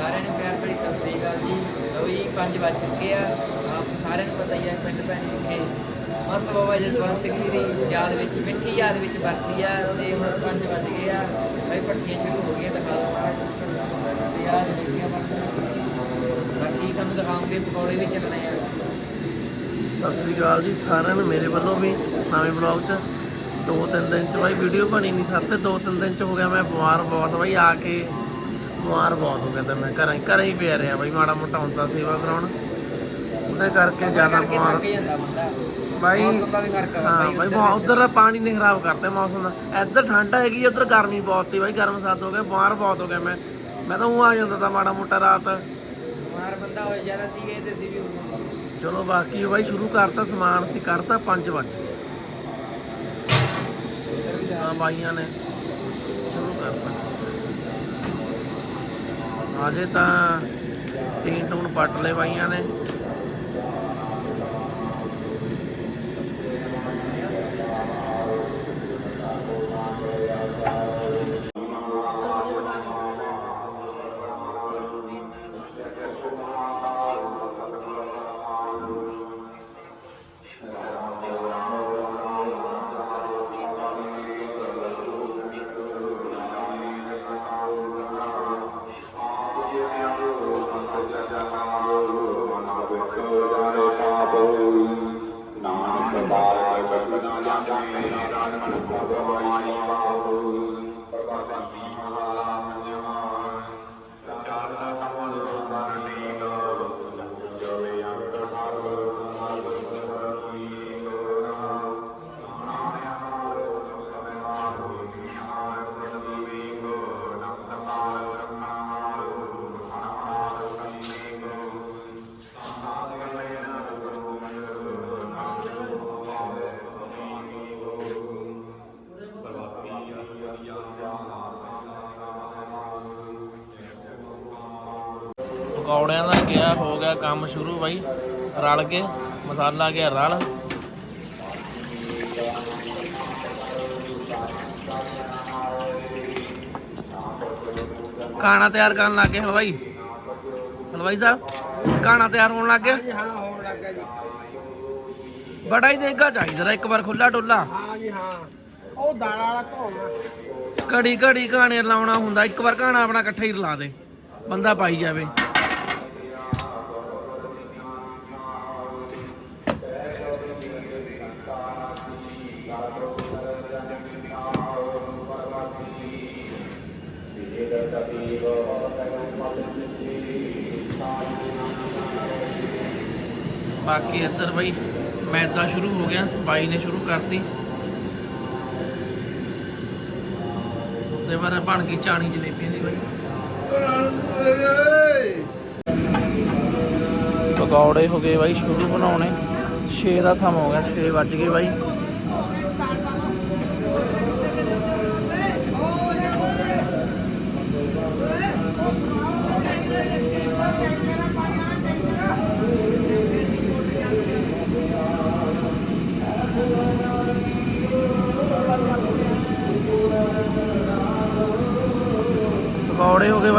ਸਾਰਿਆਂ ਨੂੰ ਪਿਆਰ ਭਰੀ ਸਤਿ ਸ੍ਰੀ ਅਕਾਲ ਜੀ। ਲਓ ਜੀ 5 ਵੱਜ ਚੁੱਕੇ ਆ। ਆਪ ਸਾਰਿਆਂ ਨੂੰ ਪਤਾ ਹੀ ਹੈ ਪਿੰਡ ਪੈਣ ਵਿਖੇ ਮਸਤ ਬਾਬਾ ਜਸਵੰਤ ਸਿੰਘ ਜੀ ਦੀ ਯਾਦ ਵਿੱਚ, ਮਿੱਠੀ ਯਾਦ ਵਿੱਚ ਬਰਸੀ ਆ ਤੇ ਹੁਣ 5 ਵੱਜ ਗਏ ਆ। ਭਾਈ ਪੱਟੀਆਂ ਸ਼ੁਰੂ ਹੋ ਗਈਆਂ, ਦਿਖਾ ਦੋ ਸਾਰਾ ਤੇ ਯਾਦ ਦੇਖੀਆਂ ਬਾਕੀ ਤੁਹਾਨੂੰ ਦਿਖਾਉਂਗੇ, ਪਕੌੜੇ ਵੀ ਚੱਲਣੇ ਆ। ਸਤਿ ਸ੍ਰੀ ਅਕਾਲ ਜੀ ਸਾਰਿਆਂ ਨੂੰ, ਮੇਰੇ ਵੱਲੋਂ ਵੀ ਨਵੇਂ ਬਲੌਗ 'ਚ। ਦੋ ਤਿੰਨ ਦਿਨ 'ਚ ਬਾਈ ਵੀਡੀਓ ਬਣੀ ਨਹੀਂ ਸਰ ਤੇ ਦੋ ਤਿੰਨ ਦਿਨ 'ਚ ਹੋ ਗਿਆ ਮੈਂ, ਬਿਮਾਰ ਬਹੁਤ, ਬਾਈ, ਆ ਕੇ ਬਿਮਾਰ ਬਹੁਤ ਹੋ ਗਿਆ ਤੇ ਮੈਂ ਘਰਾਂ ਘਰਾਂ ਹੀ ਪਿਆ ਰਿਹਾ ਬਾਈ ਮਾੜਾ ਮੋਟਾ ਹੁੰਦਾ ਸੇਵਾ ਕਰਾਉਣ। ਉਹਦੇ ਕਰਕੇ ਜ਼ਿਆਦਾ ਬਿਮਾਰ। ਬਾਈ ਮੌਸਮ ਦਾ ਵੀ ਫ਼ਰਕ ਆ। ਹਾਂ ਬਾਈ ਬਹੁਤ ਉਧਰ ਪਾਣੀ ਨੇ ਖਰਾਬ ਕਰਤਾ ਮੌਸਮ ਦਾ। ਇੱਧਰ ਠੰਡ ਹੈਗੀ ਉਧਰ ਗਰਮੀ ਬਹੁਤ ਸੀ ਬਾਈ ਗਰਮ ਸਰਦ ਹੋ ਗਿਆ ਬਿਮਾਰ ਬਹੁਤ ਹੋ ਗਿਆ ਮੈਂ। ਮੈਂ ਤਾਂ ਉਹ ਆ ਜਾਂਦਾ ਤਾਂ ਮਾੜਾ ਮੋਟਾ ਰਾਤ। ਬਿਮਾਰ ਬੰਦਾ ਹੋ ਜਾਂਦਾ ਸੀਗੇ ਤੇ ਸੀ ਵੀ ਚਲੋ ਬਾਕੀ ਬਾਈ ਸ਼ੁਰੂ ਕਰਤਾ ਸਮਾਨ ਸੀ ਕਰਤਾ 5 ਵਜੇ ਹਾਂ ਬਾਈਆਂ ਨੇ। ਸ਼ੁਰੂ ਕਰਤਾ। ਅਜੇ ਤਾਂ ਤੀਨ ਟੂਨ ਪੱਟ ਲਏ ਬਾਈਆਂ ਨੇ। ਬਖਨਾ ਜਾਣੇ ਨਾਨਕ ਭਗਵਾਨੀ ਬਾਹੂ ਪ੍ਰਭਾਤੀ ਮਹਾਰਾਮ ਪਕੌੜਿਆਂ ਦਾ ਗਿਆ ਹੋ ਗਿਆ ਕੰਮ ਸ਼ੁਰੂ ਬਾਈ। ਰਲ ਕੇ ਮਸਾਲਾ ਗਿਆ ਰਲ। ਖਾਣਾ ਤਿਆਰ ਕਰਨ ਲੱਗ ਗਏ ਹਲਵਾਈ। ਹਲਵਾਈ ਸਾਹਿਬ ਖਾਣਾ ਤਿਆਰ ਹੋਣ ਲੱਗ ਗਿਆ ਹਾਂ ਹੋਣ ਲੱਗਾ ਜੀ। ਬੜਾ ਹੀ ਦੇਗਾ ਚਾਹੀਦਾ ਇੱਕ ਵਾਰ ਖੁੱਲਾ ਡੁੱਲਾ। ਹਾਂ ਜੀ ਹਾਂ। ਉਹ ਦਾਣਾ ਵਾਲਾ ਧੋਣਾ ਘੜੀ ਘੜੀ ਘਾਣੇ ਲਾਉਣਾ ਹੁੰਦਾ ਇੱਕ ਵਾਰ ਘਾਣਾ ਆਪਣਾ ਇਕੱਠਾ ਹੀ ਰਲਾ ਦੇ। ਬੰਦਾ ਪਾਈ ਜਾਵੇ। ਬਾਕੀ ਇੱਧਰ ਬਈ ਮੈਦਾ ਸ਼ੁਰੂ ਹੋ ਗਿਆ, ਬਾਈ ਨੇ ਸ਼ੁਰੂ ਕਰਤੀ। ਤੇ ਬਾਰੇ ਬਣ ਗਈ ਚਾਣੀ ਜਲੇਬੀਆਂ ਦੀ ਬਾਈ। ਪਕੌੜੇ ਹੋ ਗਏ ਬਾਈ, ਸ਼ੁਰੂ ਬਣਾਉਣੇ। 6 ਦਾ ਸਮਾਂ ਹੋ ਗਿਆ 6 ਵੱਜ ਗਏ ਬਾਈ।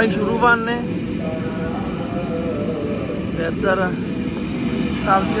ਪਕੌੜੇ ਹੋ ਗਏ ਬਾਈ ਸ਼ੁਰੂ ਬਣਨੇ। ਤੇ ਇੱਧਰ ਸਬਜ਼ੀ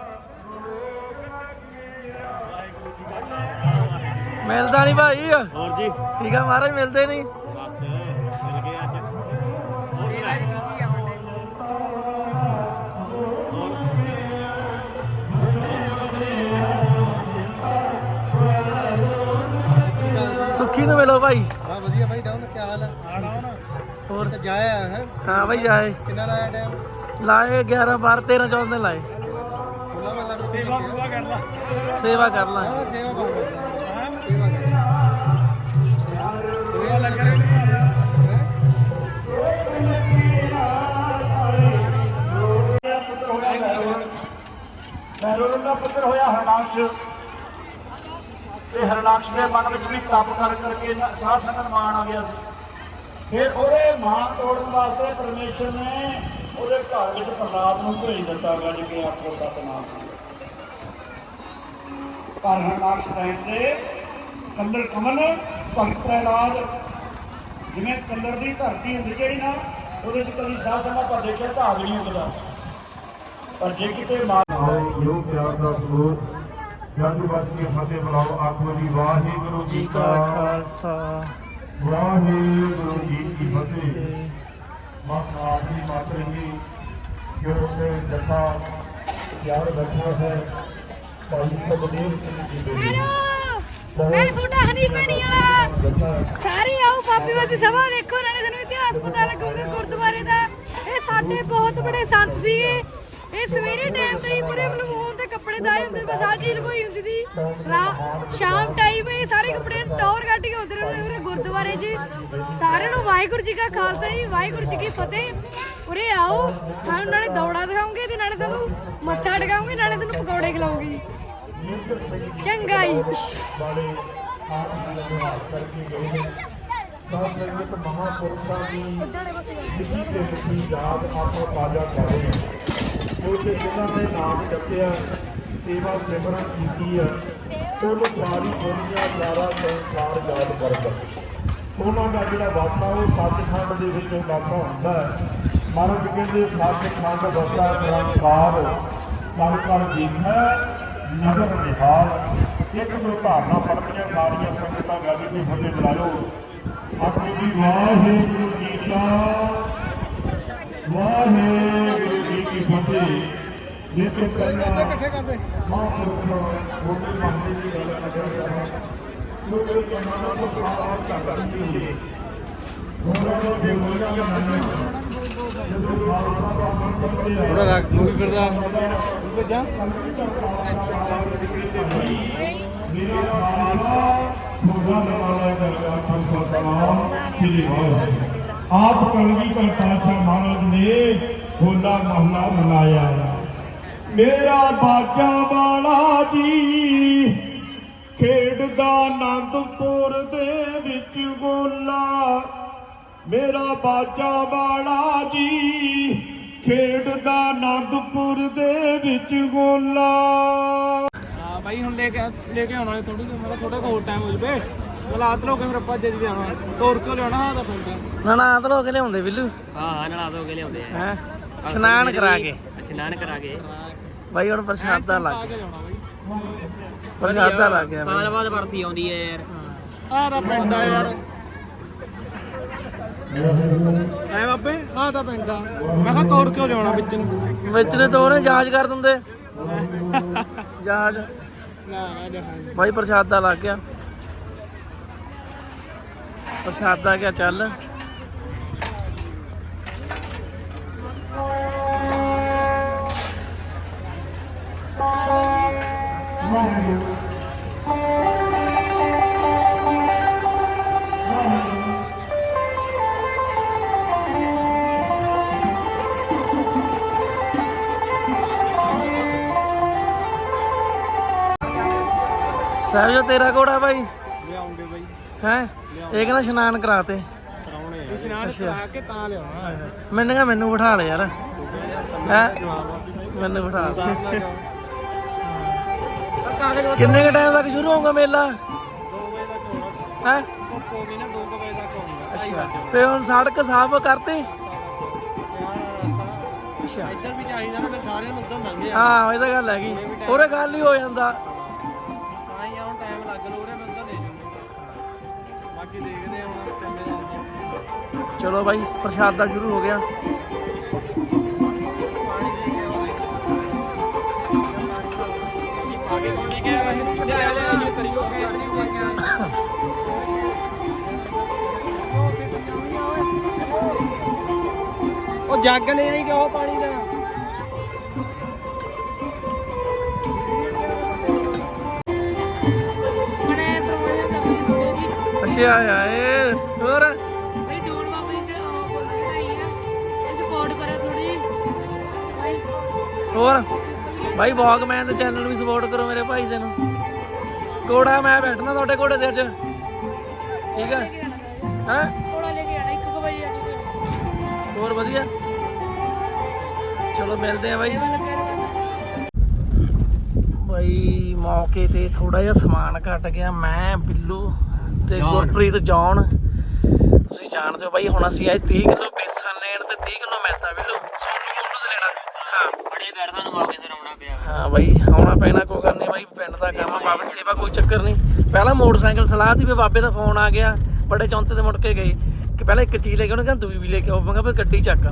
ਮਿਲਦਾ ਨਹੀਂ ਭਾਈ। ਹੋਰ ਜੀ। ਠੀਕ ਆ ਮਹਾਰਾਜ ਮਿਲਦੇ ਨਹੀਂ ਬਸ ਮਿਲ ਗਏ ਅੱਜ। ਸੁੱਖੀ ਨੂੰ ਮਿਲੋ ਭਾਈ। ਹਾਂ ਵਧੀਆ ਭਾਈ ਡਾਊਨ ਕੀ ਹਾਲ ਹੈ ਹੋਰ। ਤੇ ਜਾਇਆ ਹੈ? ਹਾਂ ਭਾਈ ਜਾਏ। ਕਿੰਨਾ ਲਾਇਆ ਟਾਈਮ ਲਾਏ 11 12 13 14 ਦਿਨ ਲਾਏ। ਖੁੱਲਾ ਮੱਲਾ ਵੀ ਸੇਵਾ ਸੁਭਾ ਕਰ ਲਾ। ਸੇਵਾ ਕਰ ਲਾ। ਹਾਂ ਸੇਵਾ ਕਰ ਹਾਂ ਸੇਵਾ ਦਾ ਪੁੱਤਰ ਹੋਇਆ ਹਰਨਾਕਸ਼ ਤੇ ਹਰਨਾਕਸ਼ ਦੇ ਮਨ ਵਿੱਚ ਵੀ ਤਪ ਕਰ ਕਰਕੇ ਨਾ- ਸਾਧ ਮਾਣ ਆ ਗਿਆ ਸੀ ਫਿਰ ਉਹਦੇ ਮਾਨ ਤੋੜਨ ਵਾਸਤੇ ਪਰਮੇਸ਼ਰ ਨੇ ਉਹਦੇ ਘਰ ਵਿੱਚ ਪ੍ਰਲਾਦ ਨੂੰ ਭੇਜ ਦਿੱਤਾ ਗੱਜ ਕੇ ਆਖੋ ਸਤਨਾਮ ਪਰ ਹਰਨਾਕਸ਼ ਟਾਈਮ ਤੇ ਕੰਦਰ ਕਮਲ ਭਗਤ ਪ੍ਰਹਿਲਾਦ ਜਿਵੇਂ ਕੰਦਰ ਦੀ ਧਰਤੀ ਹੁੰਦੀ ਜਿਹੜੀ ਨਾ ਉਹਦੇ 'ਚ ਕਦੀ ਸਾਧ ਸੰਗਤ ਪਰ ਦੇਖਿਆ ਵੀ ਨਹੀਂ ਉੱਗਦਾ ਪਰ ਜੇ ਕਿਤੇ ਮਾਂ ਯੋਗ ਪਿਆਰ ਦਾ ਸਰੋਤ ਜੰਗ ਵੱਜ ਕੇ ਫਤਿਹ ਬੁਲਾਓ ਆਖੋ ਜੀ ਵਾਹਿਗੁਰੂ ਜੀ ਜੀ ਕਾ ਖਾਲਸਾ। ਵਾਹਿਗੁਰੂ ਜੀ ਕੀ ਫਤਿਹ। ਤੇ ਮਤ ਆਖਰੀ ਮਾਤਰ ਜੀ ਜੋ ਤੇ ਜਥਾ ਯਾਰ ਬੈਠਾ ਹੈ ਭਾਈ ਸੁਖਦੇਵ ਸਿੰਘ ਜੀ ਦੇ ਮੈਂ ਤੁਹਾਡਾ ਹਨੀ ਬਣੀ ਵਾਲਾ ਸਾਰੇ ਬਾਬੇ ਬਾਬੇ ਸਭਾ ਦੇਖੋ, ਨਾਲੇ ਤੁਹਾਨੂੰ ਇਤਿਹਾਸ ਪਤਾ ਲੱਗੂਗਾ ਗੁਰਦੁਆਰੇ ਦਾ। ਇਹ ਸਾਡੇ ਬਹੁਤ ਬੜੇ ਸੰਤ ਸੀਗੇ। ਇਹ ਸਵੇਰੇ ਟਾਈਮ ਤੇ ਹੀ ਪੂਰੇ ਮਲਮੂਨ ਦੇ ਕੱਪੜੇ ਦਾਏ ਹੁੰਦੇ, ਬਸ ਆਹ ਚੀਜ਼ ਕੋਈ ਹੁੰਦੀ ਸੀ। ਰਾ- ਸ਼ਾਮ ਟਾਈਮ ਇਹ ਸਾਰੇ ਕੱਪੜੇ ਟੌਰ ਕੱਢ ਕੇ ਉਧਰ ਉਰੇ ਗੁਰਦੁਆਰੇ 'ਚ। ਸਾਰਿਆਂ ਨੂੰ ਵਾਹਿਗੁਰੂ ਜੀ ਕਾ ਖਾਲਸਾ ਜੀ, ਵਾਹਿਗੁਰੂ ਜੀ ਕੀ ਫਤਿਹ। ਉਰੇ ਆਓ, ਤੁਹਾਨੂੰ ਨਾਲੇ ਦੌੜਾ ਦਿਖਾਉਂਗੇ ਤੇ ਨਾਲੇ ਤੁਹਾਨੂੰ ਮੱਥਾ ਟਿਕਾਉਂਗੇ, ਨਾਲੇ ਤੁਹਾਨੂੰ ਪਕੌੜੇ ਖਿਲਾਉਂਗੇ। ਚੰਗਾ ਜੀ। ਬਾਰੇ ਜੀ ਦਾ ਨਿਵਾਸ ਦੀ ਮਿੱਟੀ ਤੇ ਮਿੱਟੀ ਯਾਦ ਆਪਾਂ ਤਾਜ਼ਾ ਕਰ ਰਹੇ ਹਾਂ। ਜੋ ਜਿਨ੍ਹਾਂ ਨੇ ਨਾਮ ਜਪਿਆ, ਸੇਵਾ ਸਿਮਰਨ ਕੀਤੀ ਹੈ, ਉਹਨੂੰ ਸਾਰੀ ਦੁਨੀਆ ਸਾਰਾ ਸੰਸਾਰ ਯਾਦ ਕਰਦਾ ਉਹਨਾਂ ਦਾ ਜਿਹੜਾ ਵਾਸਾ ਉਹ ਸੱਚਖੰਡ ਦੇ ਵਿੱਚ ਵਾਸਾ ਹੁੰਦਾ ਹੈ। ਮਹਾਰਾਜ ਕਹਿੰਦੇ, ਸੱਚਖੰਡ ਵਸਾ ਨਿਰੰਕਾਰ ਕਰ ਕਰ ਦੇਖੈ ਨਜ਼ਰ ਨਿਹਾਲ। ਇੱਕ ਦੋ ਧਾਰਨਾ ਪੜ੍ਹਨੀਆਂ ਸਾਰੀਆਂ ਸੰਗਤਾਂ ਗੱਲ ਦੀ ਫਤਿਹ ਬੁਲਾਇਓ ਆਪਣੇ ਜੀ ਵਾਹਿਗੁਰੂ ਜੀ ਕਾ ਵਾਹਿਗੁਰੂ ਜੀ ਕੀ ਫਤਿਹ ਜੇ ਤੇ ਪਹਿਲਾਂ ਇਕੱਠੇ ਕਰਦੇ ਮਹਾਂਪੁਰਖ ਮੋਢੇ ਮੰਨਦੇ ਦੀ ਗੱਲ ਨਜ਼ਰ ਕਰਾਂ ਲੋਕ ਕਮਾਨਾ ਤੋਂ ਸਾਰਾ ਚੱਕ ਦਿੰਦੀ ਹੈ ਉਹਨਾਂ ਨੂੰ ਬੇਮੋਇਆ ਦਾ ਮੰਨਣਾ ਜਦੋਂ ਖਾਲਸਾ ਦਾ ਮਨ ਕਰਦੇ ਆ ਥੋੜਾ ਰੱਖ ਮੂਵੀ ਫਿਰਦਾ ਮੇਰਾ ਖਾਲਸਾ ਤੁਹਾਡਾ ਨਾਮ ਦਰਗਾਹ ਖਾਲਸਾ ਸਲਾਮ ਸ੍ਰੀ ਵਾਹਿਗੁਰੂ ਆਪ ਕਲਗੀ ਕਰਤਾਰ ਮਹਾਰਾਜ ਨੇ ਹੋਲਾ ਮਹੱਲਾ ਮਨਾਇਆ ਮੇਰਾ ਬਾਜਾ ਵਾਲਾ ਜੀ ਖੇਡਦਾ ਆਨੰਦਪੁਰ ਦੇ ਵਿੱਚ ਗੋਲਾ ਮੇਰਾ ਬਾਜਾ ਵਾਲਾ ਜੀ ਖੇਡਦਾ ਆਨੰਦਪੁਰ ਦੇ ਵਿੱਚ ਗੋਲਾ ਬਾਈ ਹੁਣ ਲੈ ਕੇ ਲੈ ਕੇ ਆਉਣ ਵਾਲੇ ਥੋੜੀ ਜਿਹੀ ਮਤਲਬ ਥੋੜਾ ਹੋਰ ਟਾਈਮ ਹੋ ਜਵੇ। ਮਲਾਤ ਲੋ ਕੇ ਮੇਰਾ ਭੱਜ ਜੀ ਆਉਣਾ ਤੋਰ ਕੇ ਲਿਆਉਣਾ ਹਾਂ ਤਾਂ ਪੈਂਦਾ। ਨਾ ਨਾ ਆਤ ਲੋਕ ਲਿਆਉਂਦੇ ਬਿੱਲੂ? ਹਾਂ ਹਾਂ ਨਲਾ ਦੋ ਕੇ ਲਿਆਉਂਦੇ ਆ। ਹੈ? ਇਸ਼ਨਾਨ ਕਰਾ ਕੇ। ਇਸ਼ਨਾਨ ਕਰਾ ਕੇ। ਬਾਈ ਹੁਣ ਪ੍ਰਸ਼ਾਦਾ ਲੱਗ ਆ ਗਿਆ ਕੇ ਜਾਣਾ ਪ੍ਰਸ਼ਾਦਾ ਲੱਗ ਗਿਆ ਸਾਲ ਬਾਅਦ ਵਰਸੀ ਆਉਂਦੀ ਹੈ ਯਾਰ। ਆਹ ਤਾਂ ਪੈਂਦਾ ਯਾਰ। ਐ ਬਾਬੇ ਆਹ ਤਾਂ ਪੈਂਦਾ। ਮੈਂ ਕਿਹਾ ਤੋੜ ਕੇ ਲਿਆਉਣਾ ਵਿੱਚ ਨੂੰ। ਵਿੱਚ ਨੇ ਦੋ ਨੇ ਜਾਂਚ ਕਰ ਦਿੰਦੇ। ਨਾ ਨਾ ਜਹਾਜ਼ ਬਾਈ ਪ੍ਰਸ਼ਾਦਾ ਲੱਗ ਗਿਆ। ਪ੍ਰਸ਼ਾਦਾ ਗਿਆ ਚੱਲ। ਸਾਹਿਬ ਜੋ ਤੇਰਾ ਘੋੜਾ ਬਾਈ? ਲਿਆਉਂਗੇ ਬਾਈ। ਹੈ? ਇਹ ਕਹਿੰਦਾ ਇਸ਼ਨਾਨ ਕਰਾਤੇ ਕਰਾਉਣੇ ਆ। ਇਸ਼ਨਾਨ ਕਰਾ ਕੇ ਤਾਂ ਲਿਆਵਾਂ ਮੈਨੂੰ ਕਹਾ ਮੈਨੂੰ ਬਿਠਾ ਲੈ ਯਾਰ। ਹੈ? ਮੈਨੂੰ ਬਿਠਾ ਕਿੰਨੇ ਕ ਟਾਈਮ ਤੱਕ ਸ਼ੁਰੂ ਹੋਊਗਾ ਮੇਲਾ? 2 ਵਜੇ ਤੱਕ ਹੋਣਾ। ਹੈ? ਧੁੱਪ ਹੋ ਗਈ ਨਾ 2 ਵਜੇ ਤੱਕ ਹੋਣਾ ਅੱਛਾ। ਫੇ ਹੁਣ ਸੜਕ ਸਾਫ਼ ਕਰਤੀ? ਯਾਰ ਰਸਤਾ। ਅੱਛਾ। ਇੱਧਰ ਵੀ ਚਾਹੀਦਾ ਨਾ ਫਿਰ ਸਾਰਿਆਂ ਨੂੰ ਉਧਰ ਲੰਘੇ ਆ ਹਾਂ ਇਹ ਤਾਂ ਗੱਲ ਹੈਗੀ। ਉਹਰੇ ਗੱਲ ਹੀ ਹੋ ਜਾਂਦਾ। ਮੈਂ ਲੈ ਜਾਊਂਗਾ। ਬਾਕੀ ਦੇਖਦੇ ਹੁਣ ਚੰਗੇ ਦਾ ਚਲੋ ਬਾਈ ਪ੍ਰਸ਼ਾਦਾ ਸ਼ੁਰੂ ਹੋ ਗਿਆ। ਦੇ ਦੇ ਉਹ ਜੱਗ ਲੈ ਆਈ ਕਿ ਉਹ ਪਾਣੀ ਦਾ। ਅੱਛਾ ਆਏ ਹੋਰ? ਬਈ ਡੋਨ ਬਾਬਾ ਜੀ ਜਿਹੜਾ ਉਹ ਬੋਲ ਚੜਾਈ ਆ ਇਹ ਸਪੋਰਟ ਕਰਿਓ ਥੋੜੀ ਬਾਈ ਹੋਰ? ਬਾਈ ਵੌਗਮੈਨ ਦੇ ਚੈਨਲ ਨੂੰ ਵੀ ਸਪੋਰਟ ਕਰੋ ਮੇਰੇ ਭਾਈ ਦੇ ਨੂੰ। ਕੋੜਾ ਮੈਂ ਬੈਠਣਾ ਤੁਹਾਡੇ ਕੋੜੇ ਦੇ ਅੱਜ ਠੀਕ ਹੈ ਹੈ? ਥੋੜਾ ਲੈ ਕੇ ਆਣਾ 1 ਵਜੇ ਆ ਹੋਰ ਵਧੀਆ? ਚਲੋ ਮਿਲਦੇ ਆ ਬਾਈ। ਬਾਈ ਮੌਕੇ ਤੇ ਥੋੜਾ ਜਿਹਾ ਸਮਾਨ ਘਟ ਗਿਆ। ਮੈਂ ਬਿੱਲੂ ਤੇ ਗੁਰਪ੍ਰੀਤ ਜੌਨ ਤੁਸੀਂ ਜਾਣਦੇ ਹੋ ਬਾਈ ਹੁਣ ਅਸੀਂ ਆਏ 30 ਕਿਲੋ ਬੇਸਨ ਲੈਣ ਤੇ 30 ਕਿਲੋ ਮੈਦਾ ਬਿੱਲੂ। ਸੋਨੂੰ ਕੋਲ ਤੇ ਲੈਣਾ। ਹਾਂ ਬੜੇ ਪੈਰ ਸਾਨੂੰ ਮੌਕੇ ਤੇ ਆਉਣਾ ਪਿਆ। ਹਾਂ ਬਾਈ ਆਉਣਾ ਪੈਣਾ ਕੋਈ ਨਹੀਂ ਬਾਈ ਪਿੰਡ ਦਾ ਕੰਮ ਬਾਬੇ ਸੇਵਾ ਕੋਈ ਚੱਕਰ ਨਹੀਂ। ਪਹਿਲਾਂ ਮੋਟਰਸਾਈਕਲ ਸਲਾਹ ਦੀ ਵੀ ਬਾਬੇ ਦਾ ਫੋਨ ਆ ਗਿਆ ਬੜੇ ਚੌਂਤੇ ਤੇ ਮੁੜ ਕੇ ਗਏ। ਕਿ ਪਹਿਲਾਂ ਇੱਕ ਚੀਜ਼ ਲੈ ਕੇ ਉਹਨੇ ਕਹਿੰਦਾ ਦੂਈ ਵੀ ਲੈ ਕੇ ਕਿਹਾ ਫਿਰ ਗੱਡੀ ਚੱਕ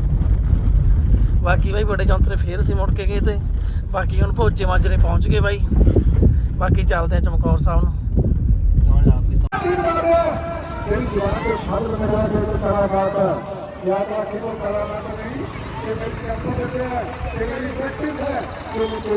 ਬਾਕੀ ਬਾਈ ਬੜੇ ਚੌਂਤੇ ਫੇਰ ਅਸੀਂ ਮੁੜ ਕੇ ਗਏ ਤੇ ਬਾਕੀ ਹੁਣ ਭੋਜੇ ਮਾਜਰੇ ਪਹੁੰਚ ਗਏ ਬਾਈ। ਬਾਕੀ ਚੱਲਦੇ ਆ ਚਮਕੌਰ ਸਾਹਿਬ ਨੂੰ। ਜਿਹੜੀ ਜਵਾਨ ਦੇ ਸ਼ਬਦ ਲਗਾ ਕੇ ਕਲਾਕਾਰ ਯਾਦ ਰੱਖੋ ਕਲਾਕਾਰ ਨਹੀਂ ਇਹ ਮੇਰੀ ਕੰਪਨੀ ਹੈ ਇਹ ਮੇਰੀ ਪ੍ਰੈਕਟਿਸ ਹੈ